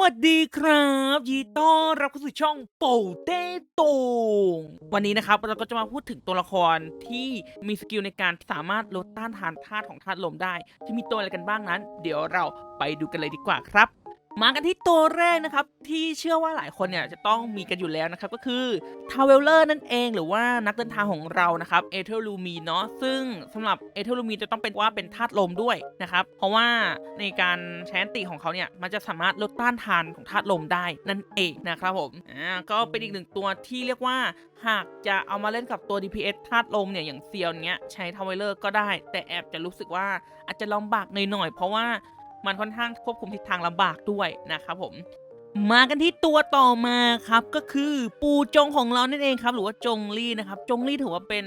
วัสดีครับยินดีต้อนรับเข้าสู่ช่องโปเต้โตงวันนี้นะครับเราก็จะมาพูดถึงตัวละครที่มีสกิลในการสามารถลดต้านทานธาตุของธาตุลมได้ จะมีตัวอะไรกันบ้างนั้น เดี๋ยวเราไปดูกันเลยดีกว่าครับ มากันที่ตัวแรกนะครับ ที่เชื่อว่าหลายคนเนี่ยจะต้องมีกันอยู่แล้วนะครับ ก็คือทาวเวลเลอร์นั่นเองหรือว่านักเดินทางของเรานะครับเอเทอร์ลูมีเนาะซึ่งสำหรับเอเทอร์ลูมีจะต้องเป็นว่าเป็นธาตุลมด้วยนะครับ เพราะว่าในการใช้อันติของเขาเนี่ยมันจะสามารถลดต้านทานของธาตุลมได้นั่นเองนะครับผมอ่าก็เป็นอีกหนึ่งตัวที่เรียกว่า หากจะเอามาเล่นกับตัว DPS ธาตุลมเนี่ยอย่างเซียวเนี้ยใช้ทาวเวลเลอร์ก็ได้ แต่แอบจะรู้สึกว่าอาจจะลำบากหน่อยๆเพราะว่า มันค่อนข้างควบคุมทิศทางลำบากด้วยนะครับผม มากันที่ตัวต่อมาครับก็คือปูจงของเรานั่นเองครับ หรือว่าจงลี่นะครับ จงลี่ถือว่าเป็น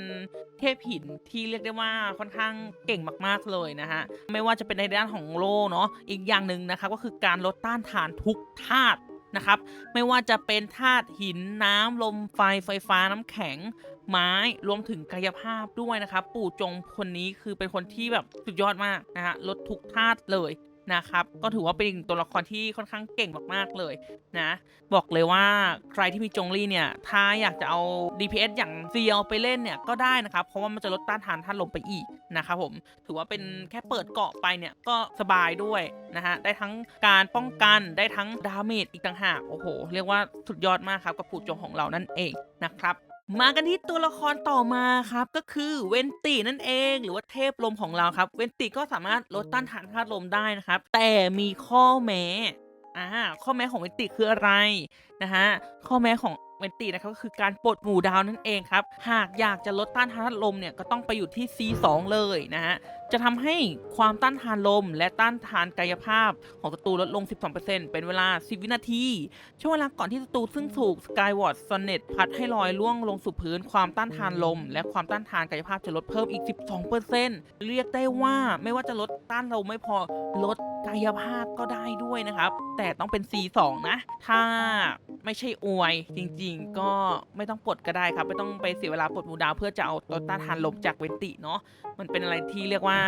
เทพหินที่เรียกได้ว่าค่อนข้างเก่งมากๆเลยนะฮะไม่ว่าจะเป็นในด้านของโลเนาะอีกอย่างหนึ่งนะครับก็คือการลดต้านทานทุกธาตุนะครับไม่ว่าจะเป็นธาตุหินน้ำลมไฟไฟฟ้าน้ำแข็งไม้รวมถึงกายภาพด้วยนะครับ ปู่จงคนนี้คือเป็นคนที่แบบสุดยอดมากนะฮะลดทุกธาตุเลย นะครับ ก็ถือว่าเป็นตัวละครที่ค่อนข้างเก่งมากๆเลยนะ บอกเลยว่าใครที่มีจงลี่เนี่ย ถ้าอยากจะเอา DPS อย่างเซียวไปเล่นเนี่ยก็ได้นะครับ เพราะว่ามันจะลดต้านทานท่านลมไปอีกนะครับผม ถือว่าเป็นแค่เปิดเกาะไปเนี่ยก็สบายด้วยนะฮะ ได้ทั้งการป้องกัน ได้ทั้งดาเมจอีกต่างหาก โอ้โห เรียกว่าสุดยอดมากครับกับผู้จงของเรานั่นเองนะครับ มากันที่ตัวละครต่อมาครับก็คือเวนตินั่นเอง หรือว่าเทพลมของเราครับ เวนติก็สามารถลดต้านทานธาตุลมได้นะครับ แต่มีข้อแม้ อ่าข้อแม้ของเวนติคืออะไรนะฮะข้อแม้ของเวนตินะครับก็คือการปลดหมู่ดาวนั่นเองครับ หากอยากจะลดต้านทานลมเนี่ยก็ต้องไปอยู่ที่ C2 เลยนะฮะจะทำให้ความต้านทานลม และต้านทานกายภาพของศัตรูลดลง 12%เป็นเวลา 10 วินาที ช่วงเวลาก่อนที่ศัตรูซึ่งถูก Skyward Sonnet พัดให้ลอยล่วงลงสู่พื้น ความต้านทานลม และความต้านทานกายภาพจะลดเพิ่มอีก 12%เรียกได้ว่าไม่ว่าจะลดต้านลมไม่พอลด กายภาพก็ได้ด้วยนะครับ แต่ต้องเป็น C2 นะ ถ้าไม่ใช่อวย จริงๆ ก็ไม่ต้องปลดก็ได้ครับ ไม่ต้องไปเสียเวลาปลดมูดาวเพื่อจะเอาตัวต้านทานลมจากเวนติเนาะมันเป็นอะไรที่เรียกว่า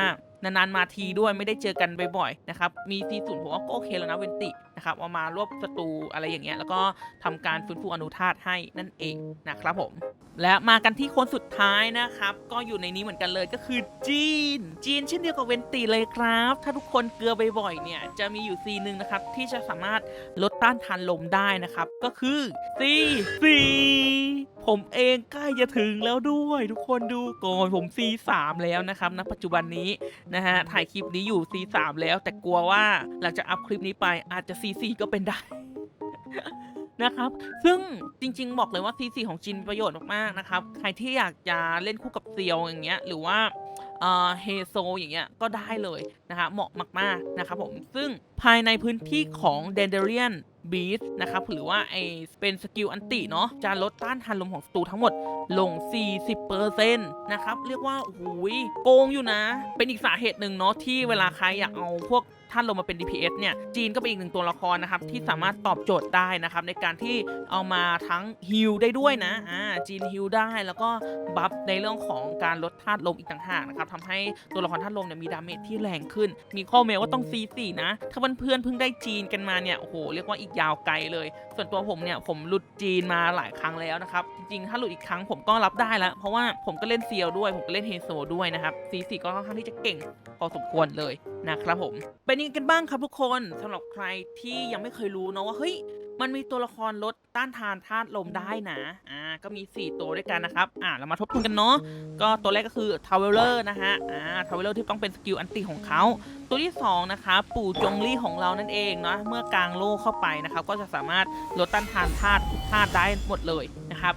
นานๆมาทีด้วยไม่ได้เจอกันบ่อยๆนะครับมีซีศูนย์ผมว่าก็โอเคแล้วนะเวนตินะครับเอามารวบศัตรูอะไรอย่างเงี้ยแล้วก็ทำการฟื้นฟูอนุธาตุให้นั่นเองนะครับผมและมากันที่คนสุดท้ายนะครับ ก็อยู่ในนี้เหมือนกันเลยก็คือจีน จีนเช่นเดียวกับเวนติเลยครับ ถ้าทุกคนเกลือบ่อยๆเนี่ยจะมีอยู่ซีหนึ่งนะครับ ที่จะสามารถลดต้านทานลมได้นะครับ ก็คือซีซี ผมเองใกล้จะถึงแล้วด้วย ทุกคนดูก่อนผม C3 แล้วนะครับณปัจจุบันนี้นะฮะถ่ายคลิปนี้อยู่ C3 แล้ว แต่กลัวว่าหลังจากอัพคลิปนี้ไปอาจจะ C4 ก็เป็นได้นะครับ ซึ่งจริง ๆ บอกเลยว่า C4 ของจินประโยชน์มากๆนะครับ ใครที่อยากจะเล่นคู่กับเซียวอย่างเงี้ย หรือว่าเฮโซอย่างเงี้ยก็ได้เลยนะคะเหมาะมาก ๆ นะครับผม ซึ่งภายในพื้นที่ของ d a n d e r i a n Beast นะครับหรือว่าไอเป็นสกิลอันติเนาะจะลดต้านทานลมของศัตรูทั้งหมดลง 40%นะครับ เรียกว่าโอ้โหโกงอยู่นะ เป็นอีกสาเหตุหนึ่งเนาะที่เวลาใครอยากเอาพวกท่านลงมาเป็น DPS เนี่ย จีนก็เป็นอีกหนึ่งตัวละครนะครับ ที่สามารถตอบโจทย์ได้นะครับ ในการที่เอามาทั้งฮิลได้ด้วยนะ อ่า จีนฮิลได้แล้วก็บัฟในเรื่องของการลดธาตุลมอีกต่างหากนะครับทำให้ตัวละครธาตุลมเนี่ยมีดาเมจที่แรงขึ้น มีข้อแม้ว่าต้อง C4 นะ ถ้าเพื่อนเพิ่งได้จีนกันมาเนี่ย โอ้โห เรียกว่าอีกยาวไกลเลย ส่วนตัวผมเนี่ยผมหลุดจีนมาหลายครั้งแล้วนะครับ จริงๆ ถ้าหลุดอีกครั้งผมก็รับได้แล้ว เพราะว่าผมก็เล่นเซียวด้วย ผมก็เล่นเฮโซด้วยนะครับ C4 ก็ค่อนข้างที่จะเก่งพอสมควรเลยนะครับผม เป็นยังไงกันบ้างครับทุกคนสำหรับใครที่ยังไม่เคยรู้เนาะว่าเฮ้ย มันมีตัวละครลดต้านทานธาตุลมได้นะ อ่า ก็มี 4 ตัวด้วยกันนะครับ อ่า เรามาทบทวนกันเนาะ ก็ตัวแรกก็คือทาวเวลเลอร์นะฮะ อ่า ทาวเวลเลอร์ที่ต้องเป็นสกิลอันติของเขา ตัวที่ 2 นะคะ ปู่จงลี่ของเรานั่นเองเนาะ เมื่อกลางโล่เข้าไปนะครับ ก็จะสามารถลดต้านทานธาตุทุกธาตุได้หมดเลยนะครับ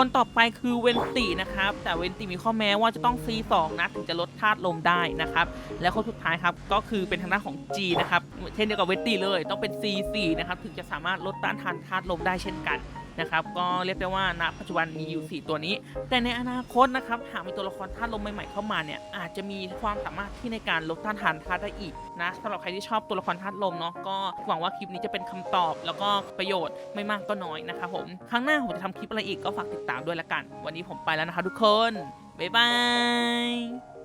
คนต่อไปคือเวนตีนะครับ แต่เวนตีมีข้อแม้ว่าจะต้อง C2 นะถึงจะลดธาตุลมได้นะครับ และคนสุดท้ายครับก็คือเป็นทางด้านของ G นะครับเช่นเดียวกับเวนตีเลยต้องเป็น C4 นะครับถึงจะสามารถลดต้านทานธาตุลมได้เช่นกัน นะครับก็เรียกได้ว่าณปัจจุบันมีอยู่ 4 ตัวนี้ แต่ในอนาคตนะครับหากมีตัวละครธาตุลมใหม่ๆเข้ามาเนี่ยอาจจะมีความสามารถที่ในการลดต้านทานธาตุได้อีกนะสำหรับใครที่ชอบตัวละครธาตุลมเนาะก็หวังว่าคลิปนี้จะเป็นคำตอบ แล้วก็ประโยชน์ไม่มากก็น้อยนะครับผมครั้งหน้าผมจะทำคลิปอะไรอีกก็ฝากติดตามด้วยละกัน วันนี้ผมไปแล้วนะคะทุกคนบ๊ายบาย